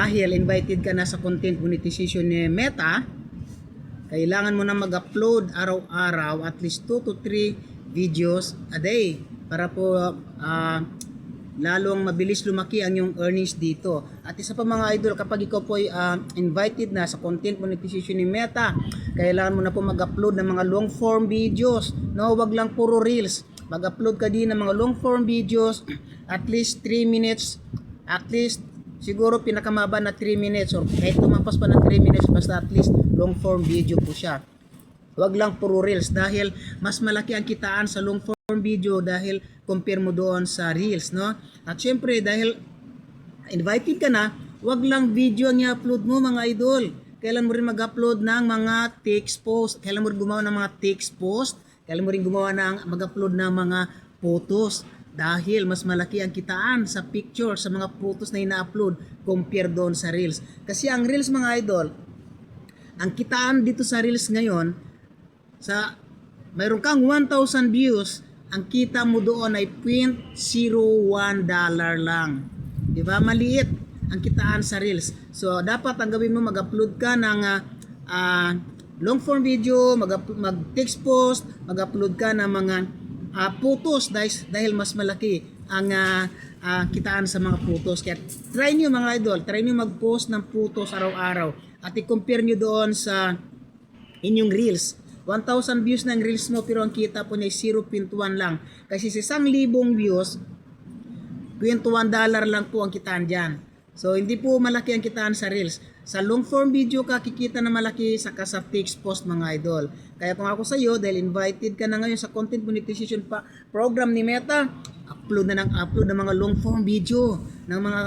dahil invited ka na sa content monetization ni Meta, kailangan mo na mag-upload araw-araw at least 2 to 3 videos a day para po ah, lalong mabilis lumaki ang yung earnings dito. At isa pa mga idol, kapag ikaw po ay ah, invited na sa content monetization ni Meta, kailangan mo na po mag-upload ng mga long form videos. No, wag lang puro reels. Mag-upload ka din ng mga long form videos at least 3 minutes at least siguro pinakamaba na 3 minutes or kahit tumampas pa ng 3 minutes basta at least long form video po siya. Huwag lang puro reels dahil mas malaki ang kitaan sa long form video dahil compare mo doon sa reels, no? At syempre dahil invited ka na, huwag lang video ang i-upload mo mga idol. Kailan mo rin mag-upload ng mga text post, kailan mo rin gumawa ng mga text post, kailan mo rin gumawa ng mag-upload ng mga photos dahil mas malaki ang kitaan sa picture sa mga photos na ina-upload compare doon sa reels. Kasi ang reels mga idol, ang kitaan dito sa reels ngayon sa mayroon kang 1,000 views, ang kita mo doon ay 0.01 dollar lang. 'Di ba? Maliit ang kitaan sa reels. So dapat ang gawin mo mag-upload ka ng ah, ah, long form video, mag mag-text post, mag-upload ka ng mga ah, photos dahil, dahil mas malaki ang ah, ah, kitaan sa mga photos. Kaya try nyo mga idol, try nyo mag-post ng photos araw-araw at i-compare nyo doon sa inyong reels. 1,000 views ng reels mo pero ang kita po niya ay 0.1 lang. Kasi sa 1,000 views, 21 dollar lang po ang kitaan dyan. So, hindi po malaki ang kitaan sa Reels. Sa long form video ka, kikita na malaki sa sa text post mga idol. Kaya kung ako sa iyo, dahil invited ka na ngayon sa content monetization pa program ni Meta, upload na ng upload ng mga long form video, ng mga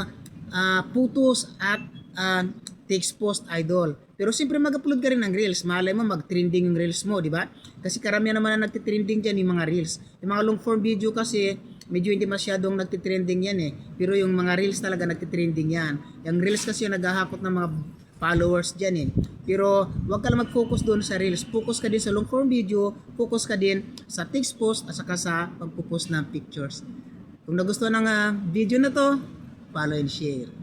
ah, photos at ah, text post idol. Pero siyempre mag-upload ka rin ng Reels. Malay mo mag-trending yung Reels mo, di ba? Kasi karamihan naman na nagtitrending dyan yung mga Reels. Yung mga long form video kasi, medyo hindi masyadong nagtitrending yan eh. Pero yung mga Reels talaga nagtitrending yan. Yung Reels kasi yung naghahakot ng mga followers dyan eh. Pero huwag ka lang mag-focus doon sa Reels. Focus ka din sa long form video, focus ka din sa text post at saka sa pagpo-post ng pictures. Kung nagustuhan ng ah, video na to, follow and share.